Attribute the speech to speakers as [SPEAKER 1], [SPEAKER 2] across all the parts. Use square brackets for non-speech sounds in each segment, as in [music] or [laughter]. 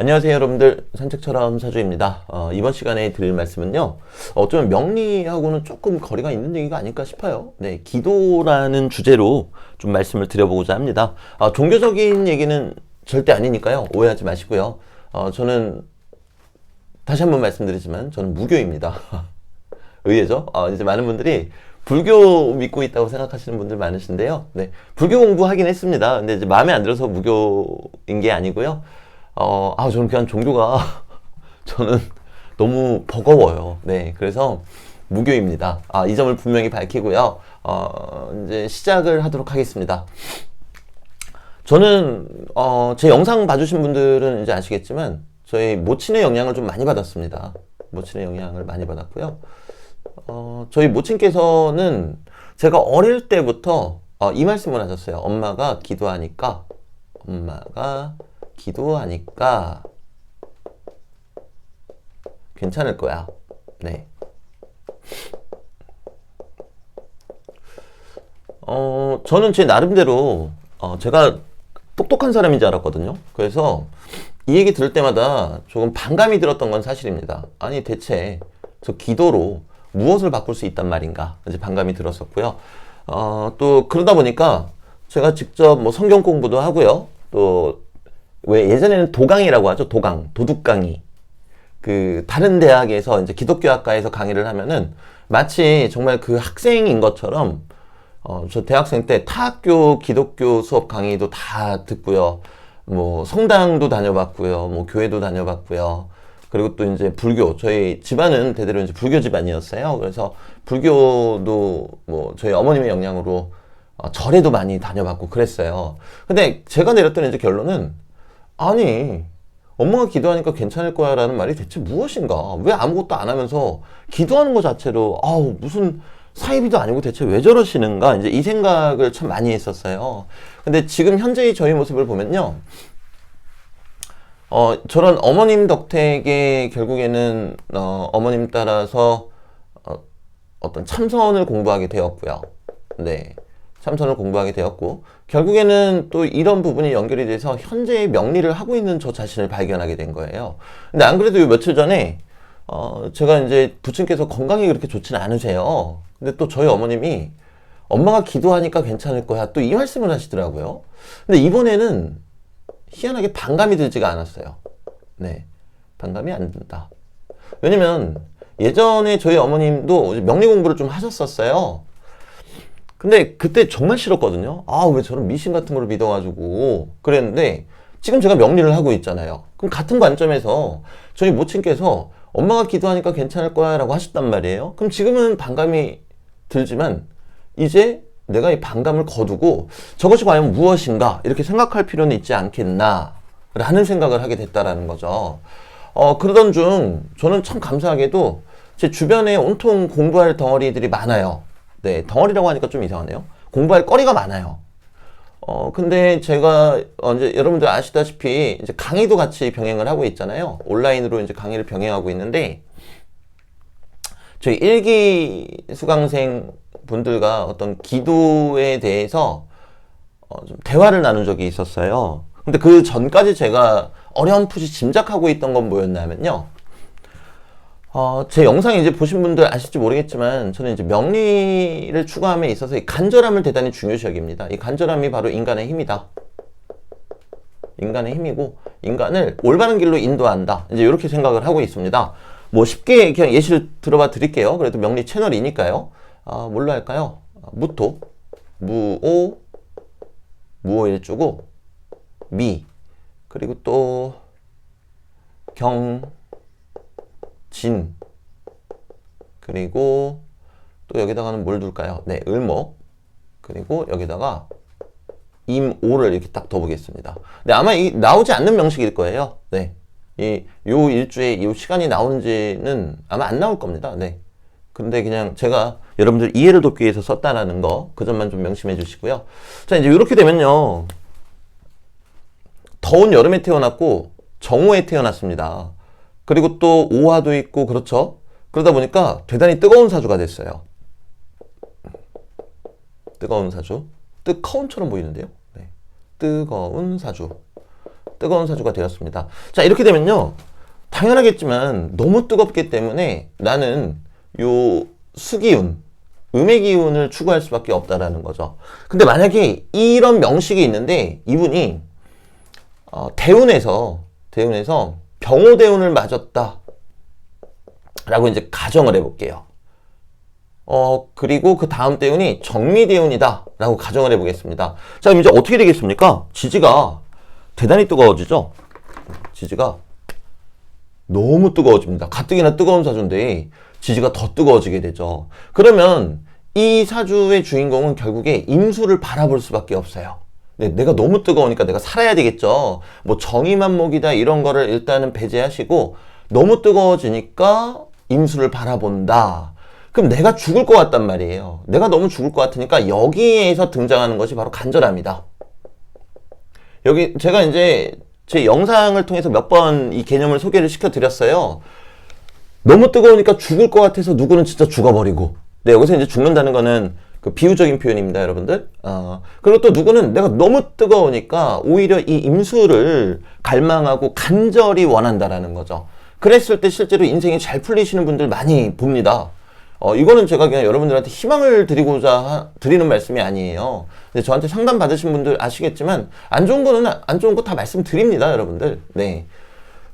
[SPEAKER 1] 안녕하세요 여러분들. 산책처럼 사주입니다. 어, 이번 시간에 드릴 말씀은요 어쩌면 명리하고는 조금 거리가 있는 얘기가 아닐까 싶어요. 네 기도라는 주제로 좀 말씀을 드려보고자 합니다. 아, 종교적인 얘기는 절대 아니니까요. 오해하지 마시고요. 어, 저는 다시 한번 말씀드리지만 저는 무교입니다. [laughs] 의외죠? 어, 이제 많은 분들이 불교 믿고 있다고 생각하시는 분들 많으신데요. 네 불교 공부하긴 했습니다. 근데 이제 마음에 안 들어서 무교인 게 아니고요 어, 아, 저는 그냥 종교가 [laughs] 저는 너무 버거워요. 네, 그래서 무교입니다. 아, 이 점을 분명히 밝히고요. 어, 이제 시작을 하도록 하겠습니다. 저는 어, 제 영상 봐주신 분들은 이제 아시겠지만 저희 모친의 영향을 좀 많이 받았습니다. 모친의 영향을 많이 받았고요. 어, 저희 모친께서는 제가 어릴 때부터 어, 이 말씀을 하셨어요. 엄마가 기도하니까 엄마가 기도하니까 괜찮을 거야. 네. 어, 저는 제 나름대로, 어, 제가 똑똑한 사람인 줄 알았거든요. 그래서 이 얘기 들을 때마다 조금 반감이 들었던 건 사실입니다. 아니, 대체 저 기도로 무엇을 바꿀 수 있단 말인가? 이제 반감이 들었었고요. 어, 또 그러다 보니까 제가 직접 뭐 성경 공부도 하고요. 또 왜 예전에는 도강이라고 하죠. 도강, 도둑 강의. 그 다른 대학에서 이제 기독교 학과에서 강의를 하면은 마치 정말 그 학생인 것처럼 어, 저 대학생 때 타학교 기독교 수업 강의도 다 듣고요. 뭐 성당도 다녀봤고요. 뭐 교회도 다녀봤고요. 그리고 또 이제 불교 저희 집안은 대대로 이제 불교 집안이었어요. 그래서 불교도 뭐 저희 어머님의 영향으로 어, 절에도 많이 다녀봤고 그랬어요. 근데 제가 내렸던 이제 결론은 아니, 엄마가 기도하니까 괜찮을 거야 라는 말이 대체 무엇인가? 왜 아무것도 안 하면서 기도하는 것 자체로, 아우, 무슨 사이비도 아니고 대체 왜 저러시는가? 이제 이 생각을 참 많이 했었어요. 근데 지금 현재의 저희 모습을 보면요. 어, 저런 어머님 덕택에 결국에는, 어, 어머님 따라서, 어, 어떤 참선을 공부하게 되었고요. 네. 참선을 공부하게 되었고 결국에는 또 이런 부분이 연결이 돼서 현재의 명리를 하고 있는 저 자신을 발견하게 된 거예요. 근데 안 그래도 며칠 전에 어 제가 이제 부친께서 건강이 그렇게 좋지는 않으세요. 근데 또 저희 어머님이 엄마가 기도하니까 괜찮을 거야 또 이 말씀을 하시더라고요. 근데 이번에는 희한하게 반감이 들지가 않았어요. 네. 반감이 안 든다. 왜냐면 예전에 저희 어머님도 명리 공부를 좀 하셨었어요. 근데 그때 정말 싫었거든요. 아, 왜 저런 미신 같은 걸 믿어가지고 그랬는데 지금 제가 명리를 하고 있잖아요. 그럼 같은 관점에서 저희 모친께서 엄마가 기도하니까 괜찮을 거야 라고 하셨단 말이에요. 그럼 지금은 반감이 들지만 이제 내가 이 반감을 거두고 저것이 과연 무엇인가 이렇게 생각할 필요는 있지 않겠나 라는 생각을 하게 됐다라는 거죠. 어, 그러던 중 저는 참 감사하게도 제 주변에 온통 공부할 덩어리들이 많아요. 네, 덩어리라고 하니까 좀 이상하네요. 공부할 거리가 많아요. 어, 근데 제가 언제 여러분들 아시다시피 이제 강의도 같이 병행을 하고 있잖아요. 온라인으로 이제 강의를 병행하고 있는데 저희 일기 수강생 분들과 어떤 기도에 대해서 어, 좀 대화를 나눈 적이 있었어요. 근데 그 전까지 제가 어렴풋이 짐작하고 있던 건 뭐였냐면요. 어, 제 영상 이제 보신 분들 아실지 모르겠지만 저는 이제 명리를 추구함에 있어서 이 간절함을 대단히 중요시 여깁니다. 이 간절함이 바로 인간의 힘이다. 인간의 힘이고 인간을 올바른 길로 인도한다. 이제 이렇게 생각을 하고 있습니다. 뭐 쉽게 그냥 예시를 들어봐 드릴게요. 그래도 명리 채널이니까요. 아, 뭘로 할까요? 무토, 무오, 무오일 주고 미 그리고 또 경, 진 그리고 또 여기다가는 뭘 둘까요? 네, 을목 그리고 여기다가 임오를 이렇게 딱 둬보겠습니다. 네, 아마 이 나오지 않는 명식일 거예요. 네, 이 요 일주에 이 시간이 나오는지는 아마 안 나올 겁니다. 네. 근데 그냥 제가 여러분들 이해를 돕기 위해서 썼다라는 거, 그 점만 좀 명심해 주시고요. 자, 이제 이렇게 되면요. 더운 여름에 태어났고, 정오에 태어났습니다. 그리고 또 오화도 있고 그렇죠. 그러다 보니까 대단히 뜨거운 사주가 됐어요. 뜨거운 사주. 뜨거운처럼 보이는데요. 네. 뜨거운 사주. 뜨거운 사주가 되었습니다. 자, 이렇게 되면요. 당연하겠지만 너무 뜨겁기 때문에 나는 요 수기운, 음의 기운을 추구할 수밖에 없다라는 거죠. 근데 만약에 이런 명식이 있는데 이분이 어, 대운에서 대운에서 병호대운을 맞았다. 라고 이제 가정을 해볼게요. 어, 그리고 그 다음 대운이 정미대운이다. 라고 가정을 해보겠습니다. 자, 그럼 이제 어떻게 되겠습니까? 지지가 대단히 뜨거워지죠? 지지가 너무 뜨거워집니다. 가뜩이나 뜨거운 사주인데 지지가 더 뜨거워지게 되죠. 그러면 이 사주의 주인공은 결국에 임수를 바라볼 수밖에 없어요. 네, 내가 너무 뜨거우니까 내가 살아야 되겠죠. 뭐 정의만목이다 이런 거를 일단은 배제하시고 너무 뜨거워지니까 임수를 바라본다. 그럼 내가 죽을 것 같단 말이에요. 내가 너무 죽을 것 같으니까 여기에서 등장하는 것이 바로 간절함이다. 여기 제가 이제 제 영상을 통해서 몇 번 이 개념을 소개를 시켜드렸어요. 너무 뜨거우니까 죽을 것 같아서 누구는 진짜 죽어버리고. 네, 여기서 이제 죽는다는 거는 그 비유적인 표현입니다, 여러분들. 어, 그리고 또 누구는 내가 너무 뜨거우니까 오히려 이 임수를 갈망하고 간절히 원한다라는 거죠. 그랬을 때 실제로 인생이 잘 풀리시는 분들 많이 봅니다. 어, 이거는 제가 그냥 여러분들한테 희망을 드리고자 하- 드리는 말씀이 아니에요. 근데 저한테 상담 받으신 분들 아시겠지만, 안 좋은 거는 안 좋은 거 다 말씀드립니다, 여러분들. 네.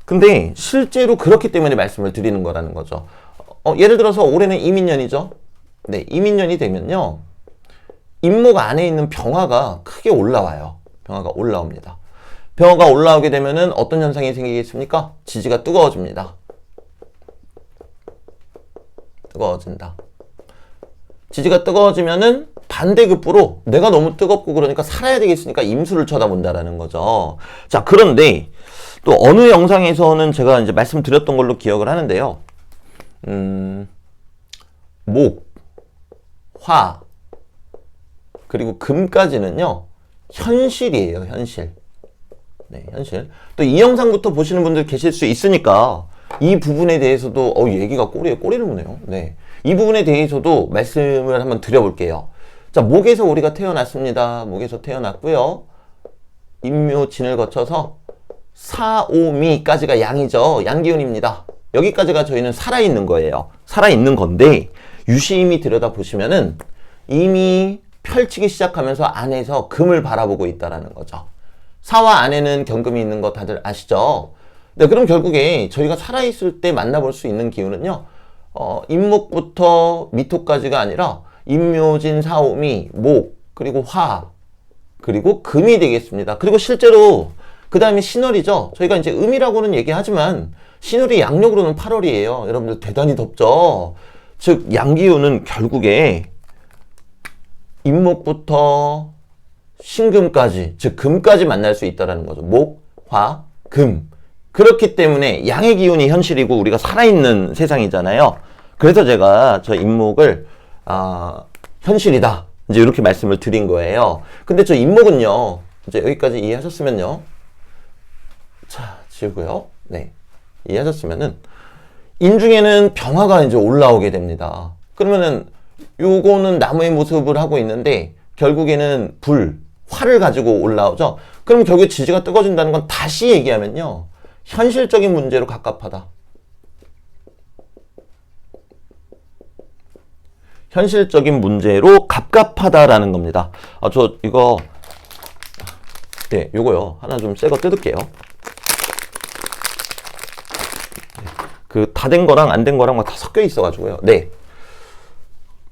[SPEAKER 1] 근데 실제로 그렇기 때문에 말씀을 드리는 거라는 거죠. 어, 예를 들어서 올해는 이민년이죠. 네, 이민년이 되면요. 임목 안에 있는 병화가 크게 올라와요. 병화가 올라옵니다. 병화가 올라오게 되면은 어떤 현상이 생기겠습니까? 지지가 뜨거워집니다. 뜨거워진다. 지지가 뜨거워지면은 반대급부로 내가 너무 뜨겁고 그러니까 살아야 되겠으니까 임수를 쳐다본다라는 거죠. 자, 그런데 또 어느 영상에서는 제가 이제 말씀드렸던 걸로 기억을 하는데요. 음, 목, 화, 그리고 금까지는요, 현실이에요, 현실. 네, 현실. 또 이 영상부터 보시는 분들 계실 수 있으니까 이 부분에 대해서도 어 얘기가 꼬리에 꼬리를 무네요. 네. 이 부분에 대해서도 말씀을 한번 드려볼게요. 자, 목에서 우리가 태어났습니다. 목에서 태어났고요. 임묘진을 거쳐서 사오미까지가 양이죠. 양기운입니다. 여기까지가 저희는 살아있는 거예요. 살아있는 건데 유심히 들여다보시면은 이미 펼치기 시작하면서 안에서 금을 바라보고 있다라는 거죠. 사와 안에는 경금이 있는 거 다들 아시죠? 네, 그럼 결국에 저희가 살아있을 때 만나볼 수 있는 기운은요, 어, 임목부터 미토까지가 아니라 임묘진, 사오미, 목, 그리고 화, 그리고 금이 되겠습니다. 그리고 실제로 그 다음에 신월이죠. 저희가 이제 음이라고는 얘기하지만 신월이 양력으로는 8월이에요. 여러분들 대단히 덥죠. 즉 양기운은 결국에 임목부터 신금까지, 즉 금까지 만날 수 있다라는 거죠. 목, 화, 금. 그렇기 때문에 양의 기운이 현실이고 우리가 살아있는 세상이잖아요. 그래서 제가 저 임목을 아, 현실이다. 이제 이렇게 말씀을 드린 거예요. 근데 저 임목은요. 이제 여기까지 이해하셨으면요. 자, 지우고요. 네. 이해하셨으면은 인중에는 병화가 이제 올라오게 됩니다. 그러면은 요거는 나무의 모습을 하고 있는데 결국에는 불, 화를 가지고 올라오죠. 그럼 결국에 지지가 뜨거워진다는 건 다시 얘기하면요. 현실적인 문제로 갑갑하다. 현실적인 문제로 갑갑하다라는 겁니다. 아, 저 이거 네, 요거요. 하나 좀 새 거 뜯을게요. 그 다 된 거랑 안 된 거랑 막 다 섞여 있어가지고요. 네.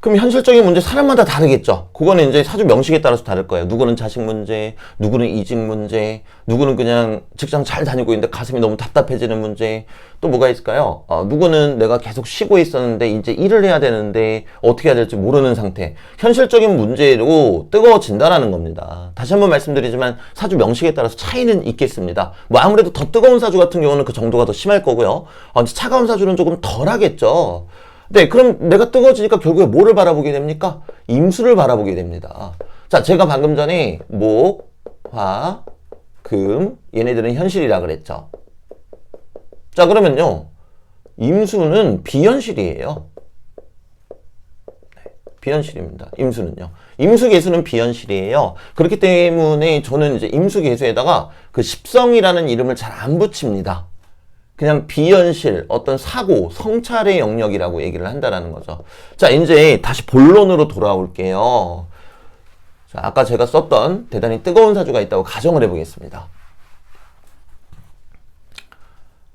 [SPEAKER 1] 그럼 현실적인 문제 사람마다 다르겠죠. 그거는 이제 사주 명식에 따라서 다를 거예요. 누구는 자식 문제, 누구는 이직 문제, 누구는 그냥 직장 잘 다니고 있는데 가슴이 너무 답답해지는 문제. 또 뭐가 있을까요? 어, 누구는 내가 계속 쉬고 있었는데 이제 일을 해야 되는데 어떻게 해야 될지 모르는 상태. 현실적인 문제로 뜨거워진다라는 겁니다. 다시 한번 말씀드리지만 사주 명식에 따라서 차이는 있겠습니다. 뭐 아무래도 더 뜨거운 사주 같은 경우는 그 정도가 더 심할 거고요. 어, 차가운 사주는 조금 덜 하겠죠. 네, 그럼 내가 뜨거워지니까 결국에 뭐를 바라보게 됩니까? 임수를 바라보게 됩니다. 자, 제가 방금 전에 목, 화, 금, 얘네들은 현실이라 그랬죠. 자, 그러면요. 임수는 비현실이에요. 네. 비현실입니다. 임수는요. 임수계수는 비현실이에요. 그렇기 때문에 저는 이제 임수계수에다가 그 십성이라는 이름을 잘 안 붙입니다. 그냥 비현실, 어떤 사고, 성찰의 영역이라고 얘기를 한다라는 거죠. 자, 이제 다시 본론으로 돌아올게요. 자, 아까 제가 썼던 대단히 뜨거운 사주가 있다고 가정을 해보겠습니다.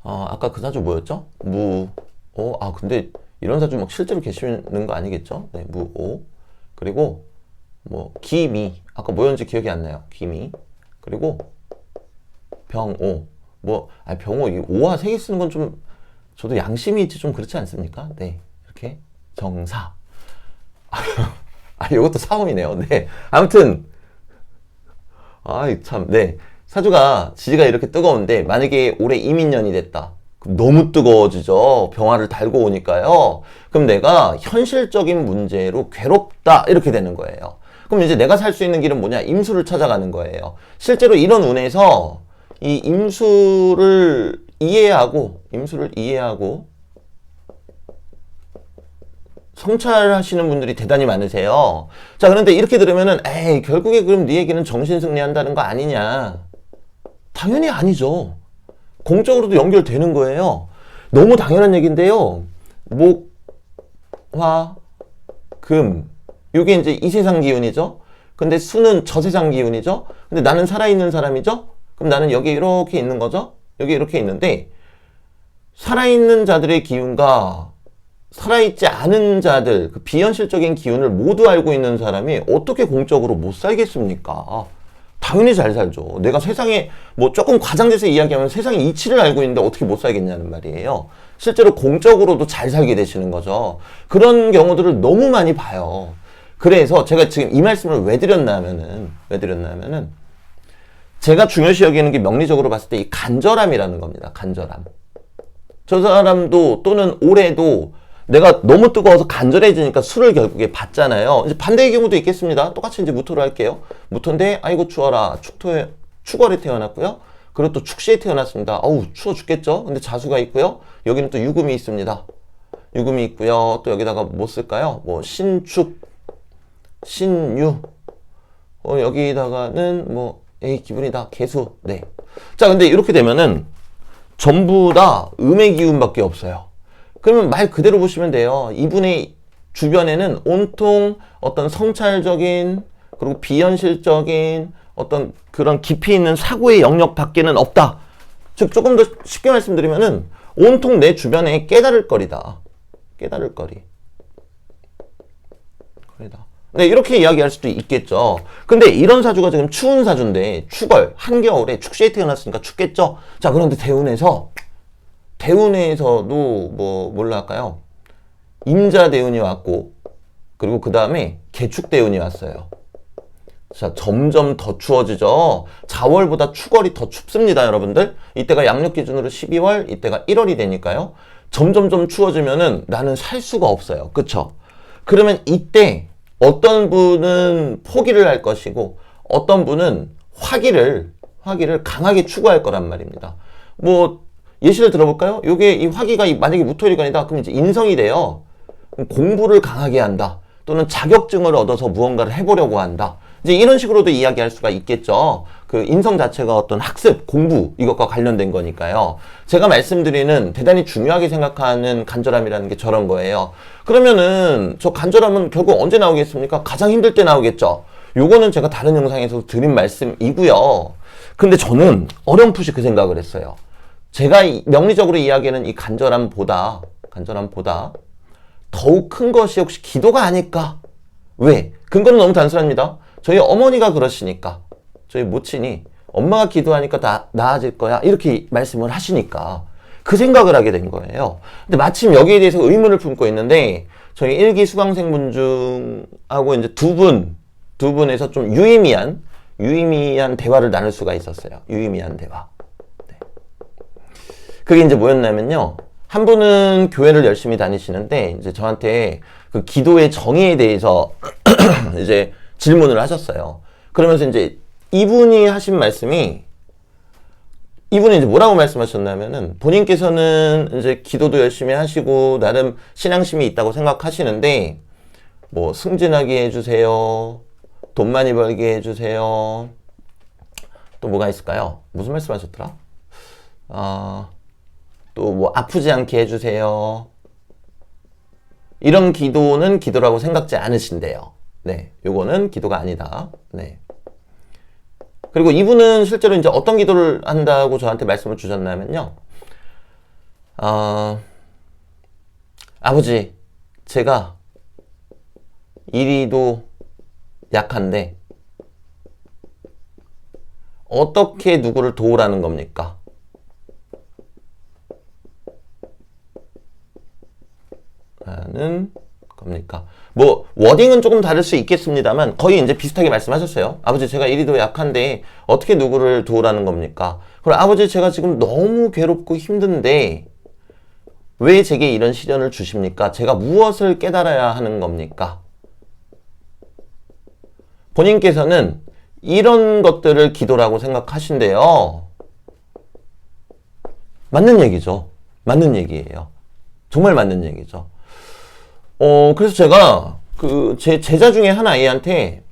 [SPEAKER 1] 어, 아까 그 사주 뭐였죠? 무, 오, 아, 근데 이런 사주 막 실제로 계시는 거 아니겠죠? 네, 무, 오. 그리고 뭐, 기 미. 아까 뭐였는지 기억이 안 나요. 기 미. 그리고 병 오. 뭐, 아, 병오, 이 오와 세개 쓰는 건 좀, 저도 양심이 있지 좀 그렇지 않습니까? 네. 이렇게. 정사. [laughs] 아, 이것도 사음이네요. 네. 아무튼, 아이, 참, 네. 사주가 지지가 이렇게 뜨거운데, 만약에 올해 이민년이 됐다. 너무 뜨거워지죠. 병화를 달고 오니까요. 그럼 내가 현실적인 문제로 괴롭다. 이렇게 되는 거예요. 그럼 이제 내가 살 수 있는 길은 뭐냐? 임수를 찾아가는 거예요. 실제로 이런 운에서 이 임수를 이해하고, 임수를 이해하고, 성찰하시는 분들이 대단히 많으세요. 자, 그런데 이렇게 들으면은, 에이, 결국에 그럼 네 얘기는 정신 승리한다는 거 아니냐? 당연히 아니죠. 공적으로도 연결되는 거예요. 너무 당연한 얘기인데요. 목, 화, 금. 요게 이제 이 세상 기운이죠. 근데 수는 저 세상 기운이죠. 근데 나는 살아있는 사람이죠. 그럼 나는 여기 이렇게 있는 거죠. 여기 이렇게 있는데, 살아있는 자들의 기운과 살아있지 않은 자들, 그 비현실적인 기운을 모두 알고 있는 사람이 어떻게 공적으로 못 살겠습니까? 당연히 잘 살죠. 내가 세상에 뭐 조금 과장돼서 이야기하면 세상의 이치를 알고 있는데 어떻게 못 살겠냐는 말이에요. 실제로 공적으로도 잘 살게 되시는 거죠. 그런 경우들을 너무 많이 봐요. 그래서 제가 지금 이 말씀을 왜 드렸냐면은, 왜 드렸냐면은, 제가 중요시 여기는 게 명리적으로 봤을 때 이 간절함이라는 겁니다. 간절함. 저 사람도 또는 올해도 내가 너무 뜨거워서 간절해지니까 술을 결국에 받잖아요. 이제 반대의 경우도 있겠습니다. 똑같이 이제 무토로 할게요. 무토인데, 아이고, 추워라. 축토에, 축월에 태어났고요. 그리고 또 축시에 태어났습니다. 어우, 추워 죽겠죠? 근데 자수가 있고요. 여기는 또 유금이 있습니다. 유금이 있고요. 또 여기다가 뭐 쓸까요? 뭐, 신축, 신유. 어, 여기다가는 뭐, 에이, 기분이다. 개수. 네. 자, 근데 이렇게 되면은 전부 다 음의 기운밖에 없어요. 그러면 말 그대로 보시면 돼요. 이분의 주변에는 온통 어떤 성찰적인 그리고 비현실적인 어떤 그런 깊이 있는 사고의 영역 밖에는 없다. 즉 조금 더 쉽게 말씀드리면은 온통 내 주변에 깨달을 거리다. 깨달을 거리. 거리다. 네, 이렇게 이야기할 수도 있겠죠. 근데 이런 사주가 지금 추운 사주인데 축월 한겨울에 축시에 태어났으니까 춥겠죠. 자, 그런데 대운에서 대운에서도 뭐 뭘로 할까요? 임자 대운이 왔고 그리고 그 다음에 개축 대운이 왔어요. 자, 점점 더 추워지죠. 4월보다 축월이 더 춥습니다, 여러분들. 이때가 양력 기준으로 12월, 이때가 1월이 되니까요. 점점점 추워지면은 나는 살 수가 없어요. 그쵸? 그러면 이때 어떤 분은 포기를 할 것이고 어떤 분은 화기를 화기를 강하게 추구할 거란 말입니다. 뭐 예시를 들어볼까요? 요게 이 화기가 만약에 무토일관이다. 그럼 이제 인성이 돼요. 공부를 강하게 한다. 또는 자격증을 얻어서 무언가를 해보려고 한다. 이제 이런 식으로도 이야기할 수가 있겠죠. 그 인성 자체가 어떤 학습, 공부 이것과 관련된 거니까요. 제가 말씀드리는 대단히 중요하게 생각하는 간절함이라는 게 저런 거예요. 그러면은 저 간절함은 결국 언제 나오겠습니까? 가장 힘들 때 나오겠죠. 요거는 제가 다른 영상에서 드린 말씀이고요. 근데 저는 어렴풋이 그 생각을 했어요. 제가 명리적으로 이야기하는 이 간절함보다 간절함보다 더욱 큰 것이 혹시 기도가 아닐까? 왜? 근거는 너무 단순합니다. 저희 어머니가 그러시니까 저희 모친이 엄마가 기도하니까 다 나아질 거야 이렇게 말씀을 하시니까 그 생각을 하게 된 거예요. 근데 마침 여기에 대해서 의문을 품고 있는데 저희 일기 수강생분 중하고 이제 두 분, 두 분에서 좀 유의미한 유의미한 대화를 나눌 수가 있었어요. 유의미한 대화. 네. 그게 이제 뭐였냐면요. 한 분은 교회를 열심히 다니시는데 이제 저한테 그 기도의 정의에 대해서 [clears throat] 이제 질문을 하셨어요. 그러면서 이제 이분이 하신 말씀이 이분이 이제 뭐라고 말씀하셨냐면은 본인께서는 이제 기도도 열심히 하시고 나름 신앙심이 있다고 생각하시는데 뭐 승진하게 해주세요. 돈 많이 벌게 해주세요. 또 뭐가 있을까요? 무슨 말씀 하셨더라? 아, 또뭐 아프지 않게 해주세요. 이런 기도는 기도라고 생각지 않으신대요. 네, 요거는 기도가 아니다. 네. 그리고 이분은 실제로 이제 어떤 기도를 한다고 저한테 말씀을 주셨냐면요. 어, 아버지, 제가 이리도 약한데 어떻게 누구를 도우라는 겁니까? 라는 겁니까? 뭐 워딩은 조금 다를 수 있겠습니다만 거의 이제 비슷하게 말씀하셨어요. 아버지 제가 이리도 약한데 어떻게 누구를 도우라는 겁니까? 그럼 아버지 제가 지금 너무 괴롭고 힘든데 왜 제게 이런 시련을 주십니까? 제가 무엇을 깨달아야 하는 겁니까? 본인께서는 이런 것들을 기도라고 생각하신대요. 맞는 얘기죠. 맞는 얘기예요. 정말 맞는 얘기죠. 어, 그래서 제가 그 제 제자 중에 한 아이한테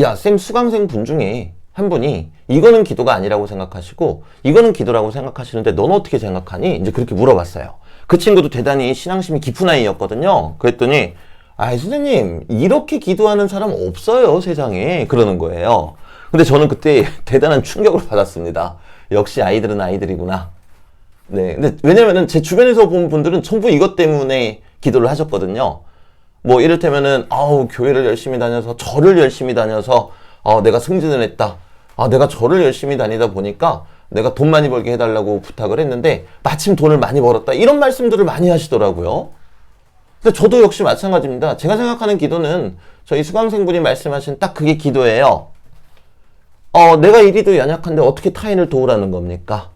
[SPEAKER 1] 야, 쌤 수강생 분 중에 한 분이 이거는 기도가 아니라고 생각하시고 이거는 기도라고 생각하시는데 넌 어떻게 생각하니? 이제 그렇게 물어봤어요. 그 친구도 대단히 신앙심이 깊은 아이였거든요. 그랬더니 아, 선생님, 이렇게 기도하는 사람 없어요, 세상에. 그러는 거예요. 근데 저는 그때 [laughs] 대단한 충격을 받았습니다. 역시 아이들은 아이들이구나. 네. 근데 왜냐면은 제 주변에서 본 분들은 전부 이것 때문에 기도를 하셨거든요. 뭐 이를테면은 아우 교회를 열심히 다녀서 절을 열심히 다녀서 어 내가 승진을 했다. 아 내가 절을 열심히 다니다 보니까 내가 돈 많이 벌게 해달라고 부탁을 했는데 마침 돈을 많이 벌었다. 이런 말씀들을 많이 하시더라고요. 근데 저도 역시 마찬가지입니다. 제가 생각하는 기도는 저희 수강생분이 말씀하신 딱 그게 기도예요. 어, 내가 이리도 연약한데 어떻게 타인을 도우라는 겁니까?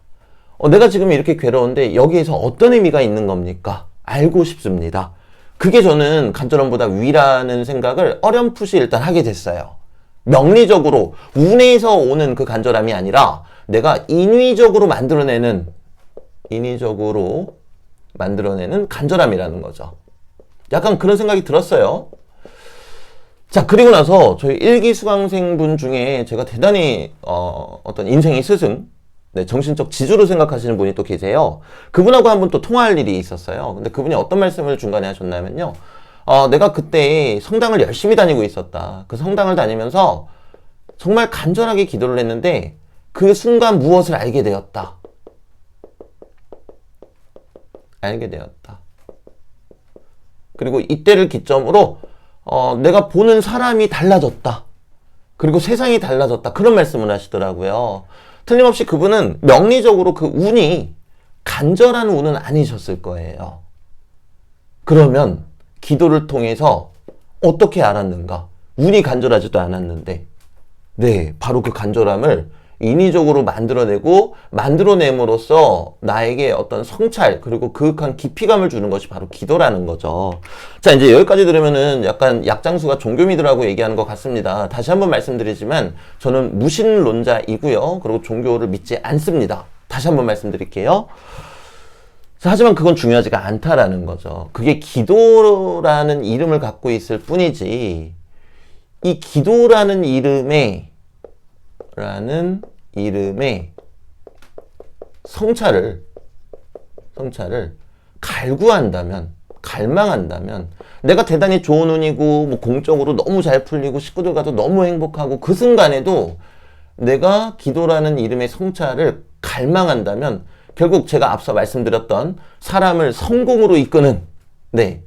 [SPEAKER 1] 어, 내가 지금 이렇게 괴로운데 여기에서 어떤 의미가 있는 겁니까? 알고 싶습니다. 그게 저는 간절함보다 위라는 생각을 어렴풋이 일단 하게 됐어요. 명리적으로 운에서 오는 그 간절함이 아니라 내가 인위적으로 만들어내는 인위적으로 만들어내는 간절함이라는 거죠. 약간 그런 생각이 들었어요. 자, 그리고 나서 저희 일기 수강생분 중에 제가 대단히 어, 어떤 인생의 스승, 네, 정신적 지주로 생각하시는 분이 또 계세요. 그분하고 한번 또 통화할 일이 있었어요. 근데 그분이 어떤 말씀을 중간에 하셨냐면요. 어, 내가 그때 성당을 열심히 다니고 있었다. 그 성당을 다니면서 정말 간절하게 기도를 했는데 그 순간 무엇을 알게 되었다. 알게 되었다. 그리고 이때를 기점으로 어, 내가 보는 사람이 달라졌다. 그리고 세상이 달라졌다. 그런 말씀을 하시더라고요. 틀림없이 그분은 명리적으로 그 운이 간절한 운은 아니셨을 거예요. 그러면 기도를 통해서 어떻게 알았는가? 운이 간절하지도 않았는데, 네, 바로 그 간절함을 인위적으로 만들어내고 만들어냄으로써 나에게 어떤 성찰 그리고 그윽한 깊이감을 주는 것이 바로 기도라는 거죠. 자 이제 여기까지 들으면은 약간 약장수가 종교미들하고 얘기하는 것 같습니다. 다시 한번 말씀드리지만 저는 무신론자이고요. 그리고 종교를 믿지 않습니다. 다시 한번 말씀드릴게요. 자, 하지만 그건 중요하지가 않다라는 거죠. 그게 기도라는 이름을 갖고 있을 뿐이지 이 기도라는 이름에 라는 이름의 성찰을 성찰을 갈구한다면 갈망한다면 내가 대단히 좋은 운이고 뭐 공적으로 너무 잘 풀리고 식구들과도 너무 행복하고 그 순간에도 내가 기도라는 이름의 성찰을 갈망한다면 결국 제가 앞서 말씀드렸던 사람을 성공으로 이끄는 네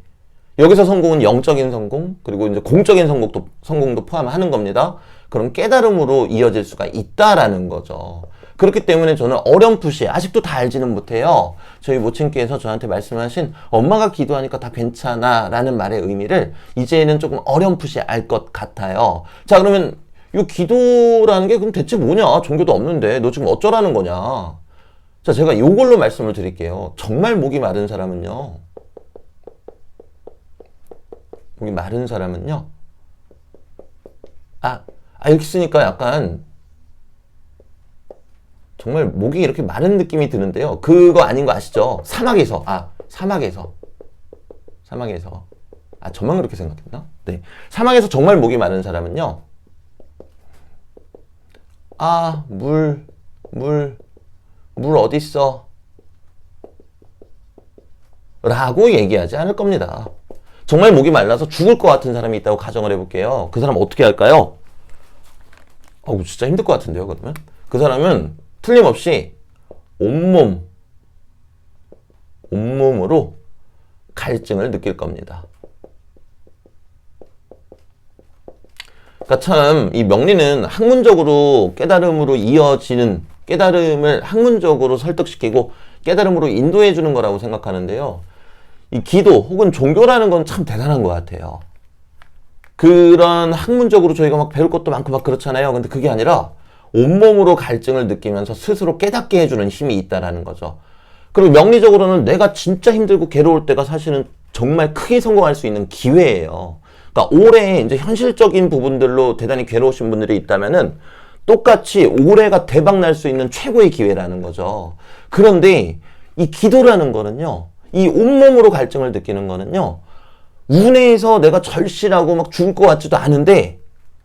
[SPEAKER 1] 여기서 성공은 영적인 성공 그리고 이제 공적인 성공도 성공도 포함하는 겁니다. 그런 깨달음으로 이어질 수가 있다라는 거죠. 그렇기 때문에 저는 어렴풋이 아직도 다 알지는 못해요. 저희 모친께서 저한테 말씀하신 엄마가 기도하니까 다 괜찮아 라는 말의 의미를 이제는 조금 어렴풋이 알 것 같아요. 자 그러면 이 기도라는 게 그럼 대체 뭐냐? 종교도 없는데 너 지금 어쩌라는 거냐? 자 제가 이걸로 말씀을 드릴게요. 정말 목이 마른 사람은요. 목이 마른 사람은요. 아 아, 이렇게 쓰니까 약간 정말 목이 이렇게 마른 느낌이 드는데요. 그거 아닌 거 아시죠? 사막에서, 아, 사막에서, 사막에서. 아, 저만 그렇게 생각했나? 네. 사막에서 정말 목이 마른 사람은요. 아, 물, 물, 물 어딨어? 라고 얘기하지 않을 겁니다. 정말 목이 말라서 죽을 것 같은 사람이 있다고 가정을 해볼게요. 그 사람 어떻게 할까요? 어우, 진짜 힘들 것 같은데요, 그러면? 그 사람은 틀림없이 온몸, 온몸으로 갈증을 느낄 겁니다. 그러니까 참 이 명리는 학문적으로 깨달음으로 이어지는 깨달음을 학문적으로 설득시키고 깨달음으로 인도해 주는 거라고 생각하는데요. 이 기도 혹은 종교라는 건 참 대단한 것 같아요. 그런 학문적으로 저희가 막 배울 것도 많고 막 그렇잖아요. 근데 그게 아니라 온몸으로 갈증을 느끼면서 스스로 깨닫게 해주는 힘이 있다라는 거죠. 그리고 명리적으로는 내가 진짜 힘들고 괴로울 때가 사실은 정말 크게 성공할 수 있는 기회예요. 그러니까 올해 이제 현실적인 부분들로 대단히 괴로우신 분들이 있다면은 똑같이 올해가 대박 날 수 있는 최고의 기회라는 거죠. 그런데 이 기도라는 거는요, 이 온몸으로 갈증을 느끼는 거는요, 운해에서 내가 절실하고 막 죽을 것 같지도 않은데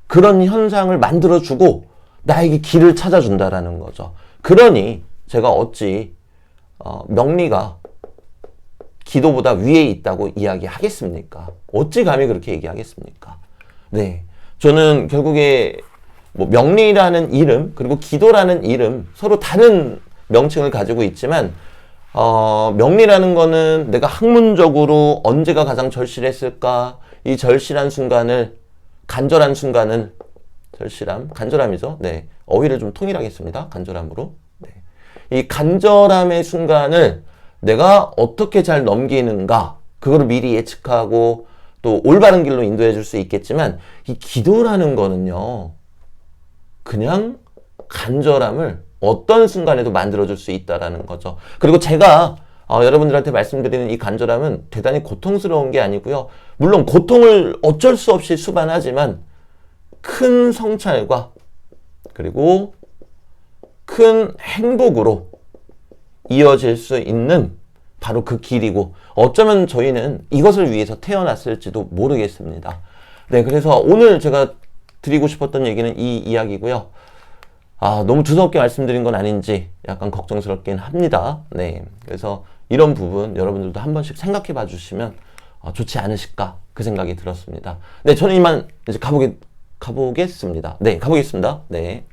[SPEAKER 1] 그런 현상을 만들어주고 나에게 길을 찾아준다라는 거죠. 그러니 제가 어찌 어, 명리가 기도보다 위에 있다고 이야기하겠습니까? 어찌 감히 그렇게 얘기하겠습니까? 네. 저는 결국에 뭐 명리라는 이름 그리고 기도라는 이름 서로 다른 명칭을 가지고 있지만 어, 명리라는 거는 내가 학문적으로 언제가 가장 절실했을까 이 절실한 순간을 간절한 순간을 절실함 간절함이죠. 네 어휘를 좀 통일하겠습니다. 간절함으로 네. 이 간절함의 순간을 내가 어떻게 잘 넘기는가 그거를 미리 예측하고 또 올바른 길로 인도해 줄 수 있겠지만 이 기도라는 거는요 그냥 간절함을 어떤 순간에도 만들어줄 수 있다라는 거죠. 그리고 제가 어, 여러분들한테 말씀드리는 이 간절함은 대단히 고통스러운 게 아니고요. 물론 고통을 어쩔 수 없이 수반하지만 큰 성찰과 그리고 큰 행복으로 이어질 수 있는 바로 그 길이고 어쩌면 저희는 이것을 위해서 태어났을지도 모르겠습니다. 네, 그래서 오늘 제가 드리고 싶었던 얘기는 이 이야기고요. 아, 너무 두서없게 말씀드린 건 아닌지 약간 걱정스럽긴 합니다. 네. 그래서 이런 부분 여러분들도 한 번씩 생각해 봐 주시면 어, 좋지 않으실까 그 생각이 들었습니다. 네, 저는 이만 이제 가보겠, 가보겠습니다. 네, 가보겠습니다. 네.